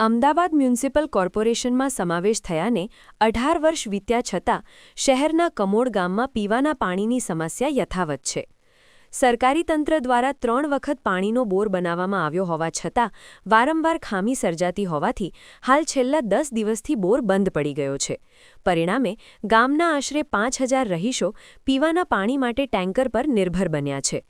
Ahmedabad municipal કોર્પોરેશનમાં સમાવેશ થયાને અઢાર વર્ષ વીત્યા છતાં શહેરના કમોડ ગામમાં પીવાના પાણીની સમસ્યા યથાવત છે. સરકારી તંત્ર દ્વારા ત્રણ વખત પાણીનો બોર બનાવવામાં આવ્યો હોવા છતાં વારંવાર ખામી સર્જાતી હોવાથી હાલ છેલ્લા દસ દિવસથી બોર બંધ પડી ગયો છે. પરિણામે ગામના આશરે પાંચ હજાર રહીશો પીવાના પાણી માટે ટેન્કર પર નિર્ભર બન્યા છે.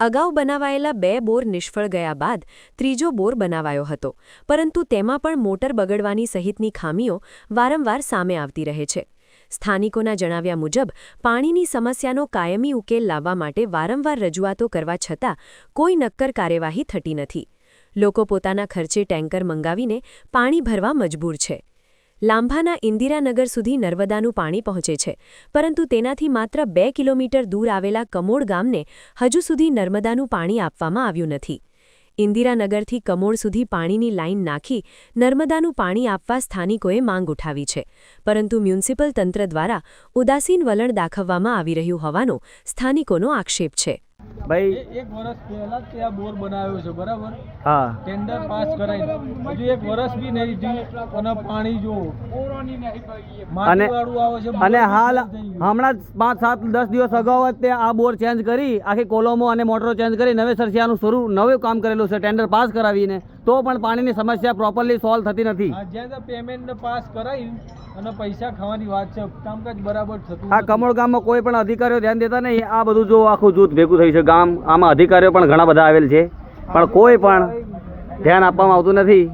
અગાઉ બનાવાયેલા બે બોર નિષ્ફળ ગયા બાદ ત્રીજો બોર બનાવાયો હતો, પરંતુ તેમાં પણ મોટર બગડવાની સહિતની ખામીઓ વારંવાર સામે આવતી રહે છે. સ્થાનિકોના જણાવ્યા મુજબ, પાણીની સમસ્યાનો કાયમી ઉકેલ લાવવા માટે વારંવાર રજૂઆતો કરવા છતાં કોઈ નક્કર કાર્યવાહી થતી નથી. લોકો પોતાના ખર્ચે ટેન્કર મંગાવીને પાણી ભરવા મજબૂર છે. લાંભાના ઇન્દિરાનગર સુધી નર્મદાનું પાણી પહોંચે છે. પરંતુ તેનાથી માત્ર બે કિલોમીટર દૂર આવેલા કમોડ ગામને હજુ સુધી નર્મદાનું પાણી આપવામાં આવ્યું નથી. ઇન્દિરાનગરથી કમોડ સુધી પાણીની લાઇન નાખી નર્મદાનું પાણી આપવા સ્થાનિકોએ માંગ ઉઠાવી છે. પરંતુ મ્યુનિસિપલ તંત્ર દ્વારા ઉદાસીન વલણ દાખવવામાં આવી રહ્યું હોવાનો સ્થાનિકોનો આક્ષેપ છે. ભાઈ એક વર્ષ પહેલા તે આ બોર બનાવ્યો છે બરાબર? હા. ટેન્ડર પાસ કરાઈને હજુ એક વર્ષ બી નહીં થયું. અને પાણી જો અને આવે છે અને હાલ. હમણાં પાંચ સાત દસ દિવસ અગાઉ જ તે આ બોર ચેન્જ કરી આખી કોલમો અને મોટરો ચેન્જ કરી નવે આનું શરૂ નવું કામ કરેલું છે ટેન્ડર પાસ કરાવીને. તો પણ પાણીની સમસ્યા પ્રોપરલી સોલ્વ થતી નથી. જ્યાં પેમેન્ટ પાસ કરાવી અને પૈસા ખાવાની વાત છે. કામકાજ બરાબર થતું આ કમળ કમોડ ગામમાં કોઈ પણ અધિકારીઓ ધ્યાન દેતા નહીં. આ બધું જો આખું જૂથ ભેગું થયું છે. ગામ આમાં અધિકારીઓ પણ ઘણા બધા આવેલ છે. પણ કોઈ પણ ધ્યાન આપવામાં આવતું નથી.